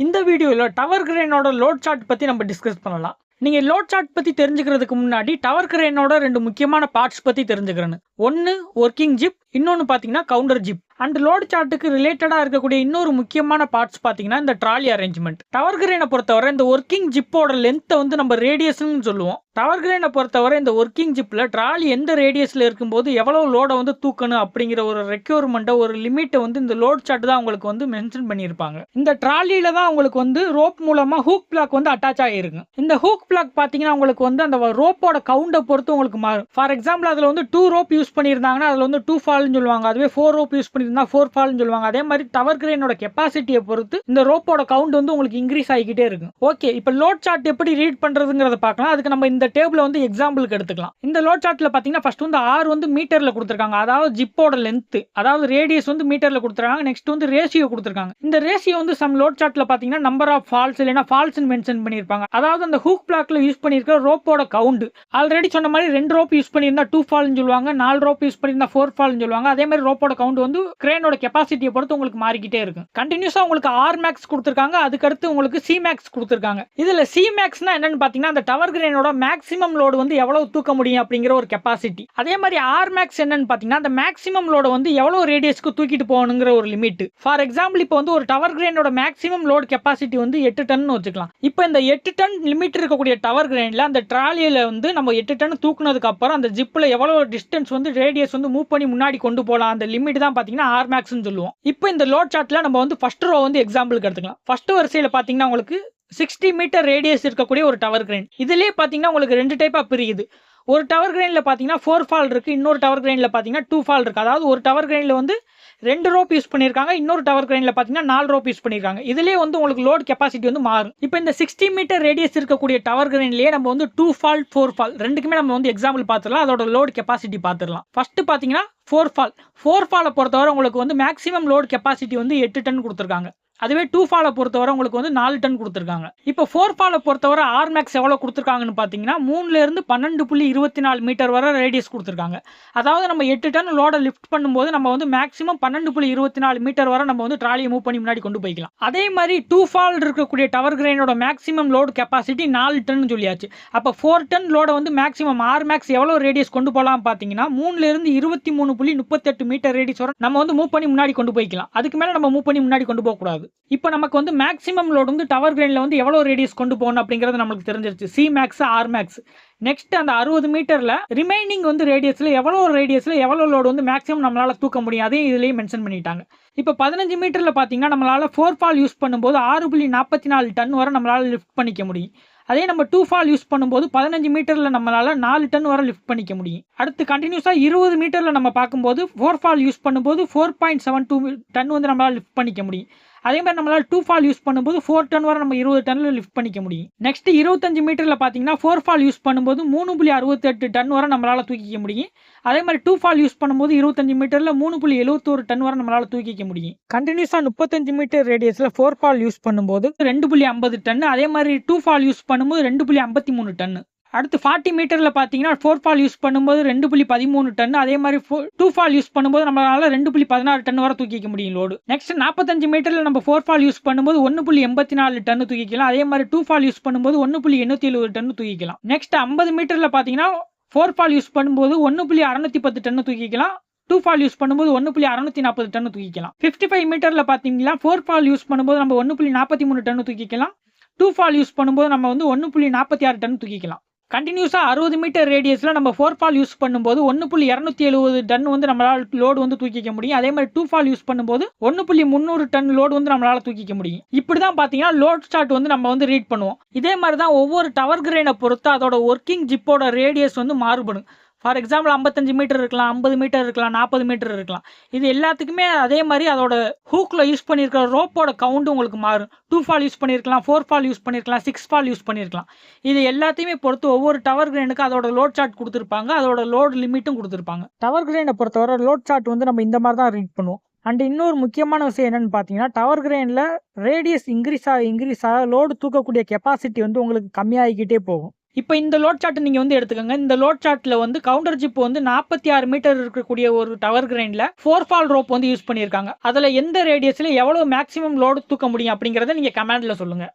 இந்த வீடியோவில் tower கிரேனோட load chart பற்றி நம்ம டிஸ்கஸ் பண்ணலாம். நீங்கள் லோட் சார்ட் பற்றி தெரிஞ்சுக்கிறதுக்கு முன்னாடி டவர் கிரேனோட ரெண்டு முக்கியமான பார்ட்ஸ் பற்றி தெரிஞ்சுக்கிறேன்னு ஒன்று ஒர்க்கிங் ஜிப் இன்னொன்று பார்த்தீங்கன்னா கவுண்டர் ஜிப் அண்ட் லோடு சார்ட்டுக்கு ரிலேட்டடாக இருக்கக்கூடிய இன்னொரு முக்கியமான பார்ட்ஸ் பார்த்தீங்கன்னா இந்த ட்ராலி அரேஞ்ச்மெண்ட் டவர் கிரேனை பொறுத்தவரை இந்த ஒர்க்கிங் ஜிப்போட லென்த்தை வந்து நம்ம ரேடியஸ்னு சொல்லுவோம். டவர் கிரேனை பொறுத்தவரை இந்த ஒர்க்கிங் ஜிப்பில் ட்ராலி எந்த ரேடியஸில் இருக்கும்போது எவ்வளோ லோடை வந்து தூக்கணும் அப்படிங்கிற ஒரு ரெக்யூர்மெண்ட்டை ஒரு லிமிட்டை வந்து இந்த லோட் சார்ட் தான் அவங்களுக்கு வந்து மென்ஷன் பண்ணியிருப்பாங்க. இந்த ட்ராலியில் தான் அவங்களுக்கு வந்து ரோப் மூலமாக ஹூக் பிளாக் வந்து அட்டாச் ஆகிருக்கும் இந்த ஹூக் பிளாக் பார்த்தீங்கன்னா உங்களுக்கு வந்து அந்த ரோப்போட கவுண்டை பொறுத்து உங்களுக்கு மாறும். ஃபார் எக்ஸாம்பிள் அதில் வந்து டூ ரோப் யூஸ் பண்ணியிருந்தாங்கன்னா அதில் வந்து டூ ஃபால்னு சொல்லுவாங்க. அதுவே ஃபோர் ரோப் யூஸ் பண்ணியிருந்தா ஃபோர் ஃபால்னு சொல்லுவாங்க. அதே மாதிரி டவர் கிரேனோட கெப்பாசிட்டியை பொறுத்து இந்த ரோப்போட கவுண்ட் வந்து உங்களுக்கு இன்க்ரீஸ் ஆகிக்கிட்டே இருக்கும். ஓகே இப்போ லோட் சார்ட் எப்படி ரீட் பண்ணுறதுங்கிறத பார்க்கலாம். அதுக்கு நம்ம இந்த டேபிளை வந்து எக்ஸாம்பிளுக்கு எடுத்துக்கலாம். இந்த லோட் சார்ட்டில் பார்த்தீங்கன்னா ஃபஸ்ட் வந்து ஆர் வந்து மீட்டரில் கொடுத்துருக்காங்க. அதாவது ஜிப்போட லென்த் அதாவது ரேடியஸ் வந்து மீட்டரில் கொடுத்துருக்காங்க. நெக்ஸ்ட் வந்து ரேஷியோ கொடுத்துருக்காங்க. இந்த ரேஷியோ வந்து சம் லோட் சார்ட்டில் பார்த்தீங்கன்னா நம்பர் ஆஃப் ஃபால்ஸ் இல்லைனா ஃபால்ஸ்னு மென்ஷன் பண்ணியிருப்பாங்க. அதாவது அந்த ஹூக் பிளாக்ல யூஸ் பண்ணியிருக்க ரோப்போட கவுண்ட் ஆல்ரெடி சொன்ன மாதிரி ரெண்டு ரோப் யூஸ் பண்ணியிருந்தா டூ ஃபால்னு சொல்லுவாங்க. நாலு ரோப் யூஸ் பண்ணியிருந்தா ஃபோர் ஃபால்னு சொல்லுவாங்க. அதே மாதிரி ரோப்போட கவுண்ட் வந்து கிரேனோட கெப்பாசிட்டியை பொறுத்து உங்களுக்கு மாறிக்கிட்டே இருக்கும். கண்டினியூஸாக உங்களுக்கு ஆர் மேக்ஸ் கொடுத்துருக்காங்க. அதுக்கடுத்து உங்களுக்கு சி மேக்ஸ் கொடுத்துருக்காங்க. இதில் சி மேக்ஸ்னா என்னன்னு பார்த்தீங்கன்னா அந்த டவர் கிரேனோட மேக்ஸிமம் லோடு வந்து எவ்வளவு தூக்க முடியும் அப்படிங்கிற ஒரு கெப்பாசிட்டி அதே மாதிரி ஆர் மேக்ஸ் என்னன்னு பார்த்தீங்கன்னா அந்த மேக்ஸிமம் லோடு வந்து எவ்வளோ ரேடியஸ்க்கு தூக்கிட்டு போகணுங்கிற ஒரு லிமிட் ஃபார் எக்ஸாம்பிள் இப்போ வந்து ஒரு டவர் கிரேனோட மேக்ஸிமம் லோடு கெப்பாசிட்டி வந்து எட்டு டன் வச்சுக்கலாம். இப்போ இந்த எட்டு டன் லிமிட் இருக்கக்கூடிய டவர் கிரேனில் அந்த ட்ராலியில் வந்து நம்ம எட்டு டன் தூக்குனதுக்கு அப்புறம் அந்த ஜிப்பில் எவ்வளோ டிஸ்டன்ஸ் வந்து ரேடியஸ் வந்து மூவ் பண்ணி முன்னாடி கொண்டு போகலாம் அந்த லிமிட் தான் பார்த்தீங்கன்னா ஆர் மேக்ஸ்னு சொல்லுவோம். இப்போ இந்த லோட் சார்ட்டில் நம்ம வந்து ஃபர்ஸ்ட் ரோ வந்து எக்ஸாம்பிளுக்கு எடுத்துக்கலாம். ஃபர்ஸ்ட் வரிசையில் பார்த்தீங்கன்னா உங்களுக்கு சிக்ஸ்டி மீட்டர் ரேடியஸ் இருக்கக்கூடிய ஒரு டவர் கிரைன் இதுலேயே பார்த்தீங்கன்னா உங்களுக்கு ரெண்டு டைப்பாக பிரியுது. ஒரு டவர் கிரைனில் பார்த்தீங்கன்னா ஃபோர் ஃபால் இருக்குது இன்னொரு டவர் கிரைனில் பார்த்தீங்கன்னா டூ ஃபால் இருக்குது அதாவது ஒரு டவர் கிரைனில் வந்து ரெண்டு ரோப் யூஸ் பண்ணியிருக்காங்க இன்னொரு டவர் கிரைனில் பார்த்தீங்கன்னா நாலு ரோப் யூஸ் பண்ணியிருக்காங்க இதுலேயே வந்து உங்களுக்கு லோட் கெப்பாசிட்டி வந்து மாறும். இப்போ இந்த சிக்ஸ்டி மீட்டர் ரேடியஸ் இருக்கக்கூடிய டவர் கிரைன்லேயே நம்ம வந்து டூ ஃபால் ஃபோர் ஃபால் ரெண்டுக்குமே நம்ம வந்து எக்ஸாம்பிள் பார்த்துடலாம் அதோட லோட் கெப்பாசிட்டி பார்த்துடலாம் ஃபஸ்ட்டு பார்த்தீங்கன்னா ஃபோர் ஃபால் ஃபோர் ஃபாலை பொறுத்தவரை உங்களுக்கு வந்து மேக்ஸிமம் லோட் கெப்பாசிட்டி வந்து எட்டு டன் கொடுத்துருக்காங்க. அதுவே டூ ஃபாலை பொறுத்தவரை உங்களுக்கு வந்து நாலு டன் கொடுத்துருக்காங்க. இப்போ ஃபோர் ஃபாலை பொறுத்தவரை ஆர் மேக்ஸ் எவ்வளோ கொடுத்துருக்காங்கன்னு பார்த்தீங்கன்னா மூணுலேருந்து பன்னெண்டு புள்ளி இருபத்தி நாலு மீட்டர் வரை ரேடியஸ் கொடுத்துருக்காங்க. அதாவது நம்ம எட்டு டன் லோடை லிஃப்ட் பண்ணும்போது நம்ம வந்து மேக்ஸிமம் பன்னெண்டு புள்ளி இருபத்தி நாலு மீட்டர் வரை நம்ம வந்து ட்ராலியை மூவ் பண்ணி முன்னாடி கொண்டு போய்க்கலாம். அதே மாதிரி டூ ஃபால் இருக்கக்கூடிய டவர் கிரைனோட மேக்ஸிமம் லோடு கெப்பாசிட்டி நாலு டன் சொல்லியாச்சு. அப்போ ஃபோர் டன் லோடை வந்து மேக்ஸிமம் ஆர் மேக்ஸ் எவ்வளோ ரேடியஸ் கொண்டு போகலாம் பார்த்தீங்கன்னா மூணுலேருந்து இருபத்தி மூணு புள்ளி முப்பத்தெட்டு மீட்டர் ரேடியஸ் வரை நம்ம வந்து மூவ் பண்ணி முன்னாடி கொண்டு போய்க்கலாம். அதுக்கு மேலே நம்ம மூவ் பண்ணி முன்னாடி கொண்டு போகக்கூடாது. இப்போ நமக்கு வந்து மேக்ஸிமம் லோடு வந்து டவர் கிரைனில் வந்து எவ்வளோ ரேடியஸ் கொண்டு போகணும் அப்படிங்கிறது நம்மளுக்கு தெரிஞ்சிருச்சு. C max R max next அந்த அறுபது மீட்டரில் ரிமைனிங் வந்து ரேடியஸில் எவ்வளோ ரேடியஸில் எவ்வளோ லோடு வந்து மேக்ஸிமம் நம்மளால் தூக்க முடியும்? அதையும் இதுலேயே மென்ஷன் பண்ணிட்டாங்க. இப்போ பதினஞ்சு மீட்டரில் பார்த்தீங்கன்னா நம்மளால் ஃபோர் ஃபால் யூஸ் பண்ணும்போது ஆறு புள்ளி நாற்பத்தி நாலு டன் வரை நம்மளால் லிஃப்ட் பண்ணிக்க முடியும். அதே நம்ம டூ ஃபால் யூஸ் பண்ணும்போது பதினஞ்சு மீட்டரில் நம்மளால் நாலு டன் வரை லிஃப்ட் பண்ணிக்க முடியும். அடுத்து கண்டினியூஸாக இருபது மீட்டரில் நம்ம பார்க்கும்போது ஃபோர் ஃபால் யூஸ் பண்ணும்போது four point seven two ton வந்து நம்மளால் லிஃப்ட் பண்ணிக்க முடியும். அதே மாதிரி நம்மளால் டூ ஃபால் யூஸ் பண்ணும்போது ஃபோர் டன் வரை நம்ம இருபது டன்னில் லிஃப்ட் பண்ணிக்க முடியும். நெக்ஸ்ட் இருபத்தஞ்சு மீட்டரில் பார்த்தீங்கன்னா ஃபோர் ஃபால் யூஸ் பண்ணும்போது மூணு புள்ளி அறுபத்தெட்டு டன் வரை நம்மளால் தூக்கிக்க முடியும். அதே மாதிரி டூ ஃபால் யூஸ் பண்ணும்போது இருபத்தஞ்சு மீட்டரில் மூணு புள்ளி எழுபத்தோரு டன் வரை நம்மளால் தூக்கிக்க முடியும். கண்டினியூஸாக முப்பத்தஞ்சு மீட்டர் ரேடியஸில் ஃபோர் ஃபால் யூஸ் பண்ணும்போது ரெண்டு புள்ளி ஐம்பது டன் அதே மாதிரி டூ ஃபால் யூஸ் பண்ணும்போது ரெண்டு புள்ளி ஐம்பத்தி மூணு டன். அடுத்து ஃபார்ட்டி மீட்டரில் பார்த்தீங்கன்னா ஃபோர் ஃபால் யூஸ் பண்ணும்போது ரெண்டு புள்ளி பதிமூணு டன். அதே மாதிரி டூ ஃபால் யூஸ் பண்ணும்போது நம்மளால ரெண்டு புள்ளி பதினாறு டன் வரை தூக்கிக்க முடியும் லோடு நெக்ஸ்ட் நாற்பத்தஞ்சு மீட்டரில் நம்ம ஃபோர் ஃபால் யூஸ் பண்ணும்போது ஒன்று புள்ளி எண்பத்தி நாலு டன் தூக்கிக்கலாம். அதே மாதிரி டூ ஃபால் யூஸ் பண்ணும்போது ஒன்று புள்ளி எண்ணூற்றி எழுபது டன் தூக்கிக்கலாம். நெக்ஸ்ட் ஐம்பது மீட்டரில் பார்த்தீங்கன்னா ஃபோர் ஃபால் யூஸ் பண்ணும்போது ஒன்று புள்ளி அறநூற்றி பத்து டன்னு தூக்கிக்கலாம். டூ ஃபால் யூஸ் பண்ணும்போது ஒன்று புள்ளி அறுநூத்தி நாற்பது டன் தூக்கிக்கலாம். ஃபிஃப்டி ஃபைவ் மீட்டரில் பார்த்தீங்கன்னா ஃபோர் ஃபால் யூஸ் பண்ணும்போது நம்ம ஒன்று புள்ளி நாற்பத்தி மூணு டன் தூக்கிக்கலாம். டூ ஃபால் யூஸ் பண்ணும்போது நம்ம வந்து ஒன்று புள்ளி நாற்பத்தி ஆறு டன் தூக்கிக்கலாம். கண்டினியூஸாக அறுபது மீட்டர் ரேடியஸில் நம்ம ஃபோர் ஃபால் யூஸ் பண்ணும்போது ஒன்று புள்ளி இரநூத்தி எழுபது டன் வந்து நம்மளால் லோடு வந்து தூக்கிக்க முடியும். அதே மாதிரி டூ ஃபால் யூஸ் பண்ணும்போது ஒன்று புள்ளி முந்நூறு டன் லோடு வந்து நம்மளால் தூக்கிக்க முடியும். இப்படி தான் பார்த்தீங்கன்னா லோட் ஸ்டார்ட் வந்து நம்ம வந்து ரீட் பண்ணுவோம். இதே மாதிரி தான் ஒவ்வொரு டவர் கிரேனை பொறுத்து அதோட ஒர்க்கிங் ஜிப்போட ரேடியஸ் வந்து மாறுபடும். ஃபார் எக்ஸாம்பிள் ஐம்பத்தஞ்சு மீட்டர் இருக்கலாம் ஐம்பது மீட்டர் இருக்கலாம் நாற்பது மீட்டர் இருக்கலாம். இது எல்லாத்துக்குமே அதே மாதிரி அதோட ஹூக்கில் யூஸ் பண்ணியிருக்கிற ரோப்போட கவுண்ட் உங்களுக்கு மாறும். டூ ஃபால் யூஸ் பண்ணியிருக்கலாம் ஃபோர் ஃபால் யூஸ் பண்ணியிருக்கலாம் சிக்ஸ் ஃபால் யூஸ் பண்ணியிருக்கலாம் இது எல்லாத்தையுமே பொறுத்து ஒவ்வொரு டவர் கிரேனுக்கு அதோட லோட் சார்ட் கொடுத்துருப்பாங்க. அதோட லோட் லிமிட்டும் கொடுத்துருப்பாங்க. டவர் கிரேனை பொறுத்தவரை லோட் சார்ட் வந்து நம்ம இந்த மாதிரி தான் ரீட் பண்ணுவோம். அண்ட் இன்னொரு முக்கியமான விஷயம் என்னென்னு பார்த்தீங்கன்னா டவர் கிரேனில் ரேடியஸ் இன்க்ரீஸ் ஆக இன்க்ரீஸ் ஆக லோடு தூக்கக்கூடிய கெப்பாசிட்டி வந்து உங்களுக்கு கம்மியாகிக்கிட்டே போகும். இப்போ இந்த லோட் சார்ட்டை நீங்கள் வந்து எடுத்துக்கோங்க. இந்த லோட் சார்ட்டில் வந்து கவுண்டர் ஜிப் வந்து 46 மீட்டர் இருக்கக்கூடிய ஒரு டவர் கிரைண்டில் ஃபோர் ஃபால் ரோப் வந்து யூஸ் பண்ணியிருக்காங்க. அதில் எந்த ரேடியஸில் எவ்வளோ மேக்ஸிமம் லோடு தூக்க முடியும் அப்படிங்கிறத நீங்கள் கமாண்டில் சொல்லுங்கள்